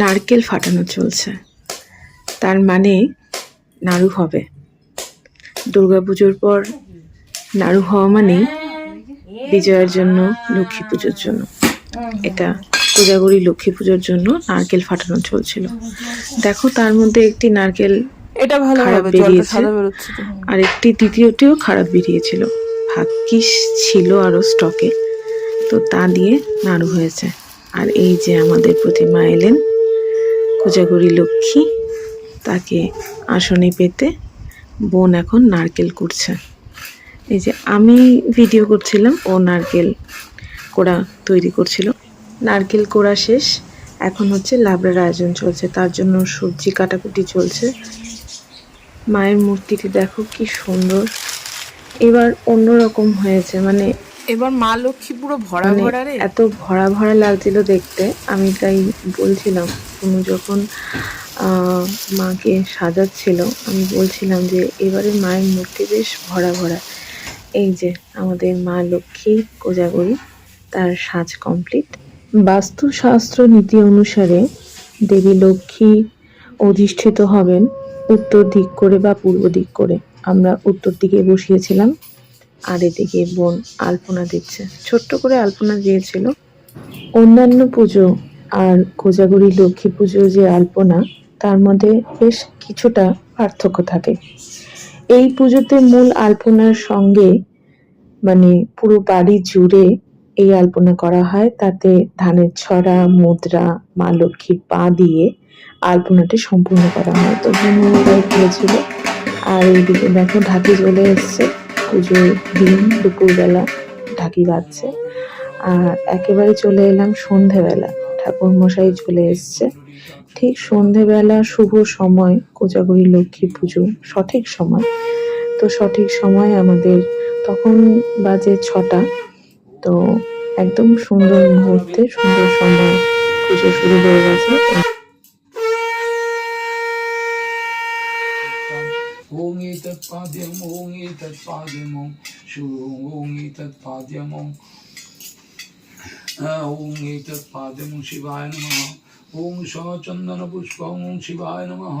নারকেল ফাটানো চলছে। তার মানে নাড়ু হবে। দুর্গাপুজোর পর নাড়ু হওয়া মানেই বিজয়ের জন্য লক্ষ্মী পুজোর জন্য। এটা কোজাগরি লক্ষ্মী পুজোর জন্য নারকেল ফাটানো চলছিল। দেখো তার মধ্যে একটি নারকেল এটা ভালো খারাপ বেরিয়েছে। আর একটি দ্বিতীয়টিও খারাপ বেরিয়েছিল। ভাগ্যিস ছিল আরও স্টকে তো তা দিয়ে নাড়ু হয়েছে। আর এই যে আমাদের প্রতিমা এলেন কোজাগরি লক্ষ্মী। তাকে আসনে পেতে বোন এখন নারকেল করছে। এই যে আমি ভিডিও করছিলাম, ও নারকেল কোড়া তৈরি করছিল। নারকেল কোড়া শেষ, এখন হচ্ছে লাবড়ার আয়োজন চলছে। তার জন্য সবজি কাটাকুটি চলছে। মায়ের মূর্তিটি দেখো কি সুন্দর। এবার অন্যরকম হয়েছে মানে এবার মা লক্ষ্মী পুরো ভরা মানে ভরা রে। এত ভরা ভরা লাগছিল দেখতে। আমি তাই বলছিলাম কোনো যখন মাকে সাজাচ্ছিল আমি বলছিলাম যে এবারে মায়ের মূর্তি বেশ ভরা ভরা। এই যে আমাদের মা লক্ষ্মী কোজাগরি তার সাজ কমপ্লিট বাস্তুশাস্ত্র নীতি অনুসারে দেবী লক্ষ্মী অধিষ্ঠিত হবেন উত্তর দিক করে বা পূর্ব দিক করে। আমরা উত্তর দিকে বসিয়েছিলাম। আর এদিকে বোন আলপনা দিচ্ছে। ছোট্ট করে আলপনা দিয়েছিল। অন্যান্য পুজো আর কোজাগরি লক্ষ্মী পুজো যে আলপনা, তার মধ্যে বেশ কিছুটা পার্থক্য থাকে। এই পুজোতে মূল আলপনার সঙ্গে মানে পুরো বাড়ি জুড়ে এই আলপনা করা হয়। তাতে ধানের ছড়া, মুদ্রা, মা লক্ষ্মীর পা দিয়ে আলপনাটি সম্পূর্ণ করা হয়। তো বোনরাই করেছিল আর এইদিকে দেখো ঢাকি চলে এসছে। পুজোর দিন দুপুরবেলা ঢাকি বাজছে। আর একেবারে চলে এলাম সন্ধেবেলা। ঠাকুর মশাই চলে এসছে। ঠিক সন্ধেবেলা শুভ সময়, কোজাগরি লক্ষ্মী পুজো, সঠিক সময়। তো সঠিক সময় আমাদের তখন বাজে ছটা। তো একদম সুন্দর মুহূর্তে সুন্দর সময় পুজো শুরু হয়ে গেছে। ओं एतत्पाद्यम् ओं एतत्पाद्यम् ओं शुरूं ओं एतत्पाद्यम् ओं ॐ एतत्पाद्यं शिवाय नमः ॐ स चन्दनपुष्पं शिवाय नमः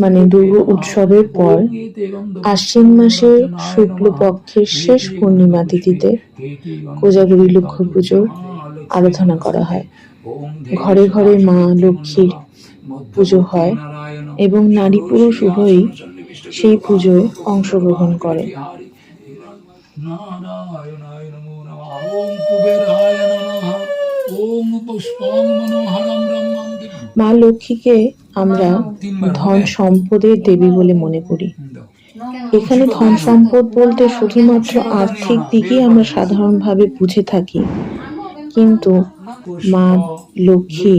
মানে দুর্গা উৎসবের পর আশ্বিন মাসের শুক্লপক্ষের শেষ পূর্ণিমা তিথিতে কোজাগরি লক্ষ্মী পুজোর আরাধনা করা হয়। ঘরে ঘরে মা লক্ষ্মীর পুজো হয় এবং নারী পুরুষ উভয়ই সেই পুজোয় অংশগ্রহণ করে। মা লক্ষ্মীকে আমরা ধন সম্পদের দেবী বলে মনে করি। এখানে ধন সম্পদ বলতে শুধুমাত্র আর্থিক দিকেই আমরা সাধারণভাবে বুঝে থাকি। কিন্তু মা লক্ষ্মী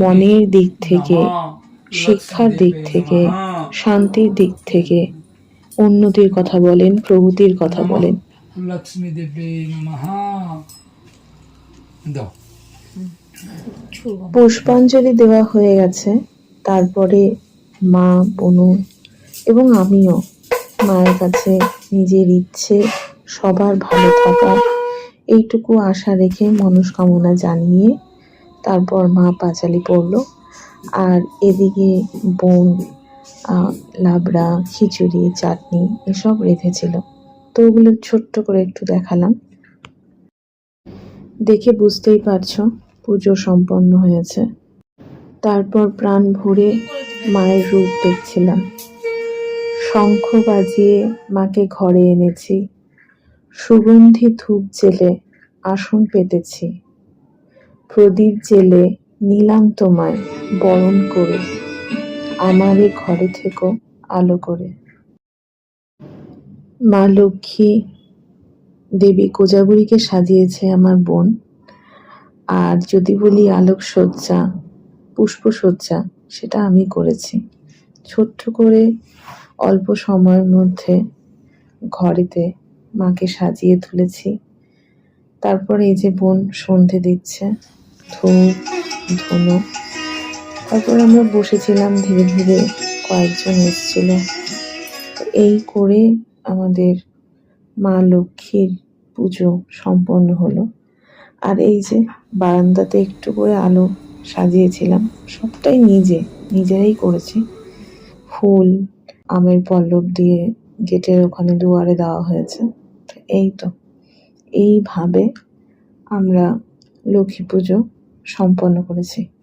মনের দিক থেকে শিক্ষার দিক থেকে শান্তির দিক থেকে উন্নতির কথা বলেন প্রগতির কথা বলেন। লক্ষ্মী দেবী পুষ্পাঞ্জলি দেওয়া হয়ে গেছে। তারপরে মা, বনু এবং আমিও মায়ের কাছে নিজের ইচ্ছে সবার ভালো থাকা এইটুকু আশা রেখে মনস্কামনা জানিয়ে তারপর মা পাঁচালি পড়ল। আর এদিকে বোন লাবড়া, খিচুড়ি, চাটনি এসব রেখেছিল। তো ওগুলো ছোট্ট করে একটু দেখালাম। দেখে বুঝতেই পারছ পুজো সম্পন্ন হয়েছে। তারপর প্রাণ ভরে মায়ের রূপ দেখছিলাম। শঙ্খ বাজিয়ে মাকে ঘরে এনেছি। সুগন্ধি ধূপ জেলে আসন পেতেছি। প্রদীপ জেলে নিলাম তোমায় বরণ করে আমারে ঘরে থেকো আলো করে। মা লক্ষ্মী দেবী কোজাগুড়িকে সাজিয়েছে আমার বোন। আর যদি বলি আলোকসজ্জা পুষ্পসজ্জা, সেটা আমি করেছি। ছোট্ট করে অল্প সময়ের মধ্যে ঘরেতে মাকে সাজিয়ে তুলেছি। তারপর এই যে বোন সন্ধে দিচ্ছে, ধূপ, ধুনো। তারপর আমরা বসেছিলাম, ধীরে ধীরে কয়েকজন এসেছিল। এই করে আমাদের মা লক্ষ্মীর পুজো সম্পন্ন হলো। আর এই যে বারান্দাতে একটু করে আলো সাজিয়েছিলাম। সবটাই নিজে, নিজেরাই করেছি। ফুল, আমের পল্লব দিয়ে গেটের ওখানে দুয়ারে দেওয়া হয়েছে। এই তো। এইভাবে আমরা লক্ষ্মী পুজো সম্পন্ন করেছি।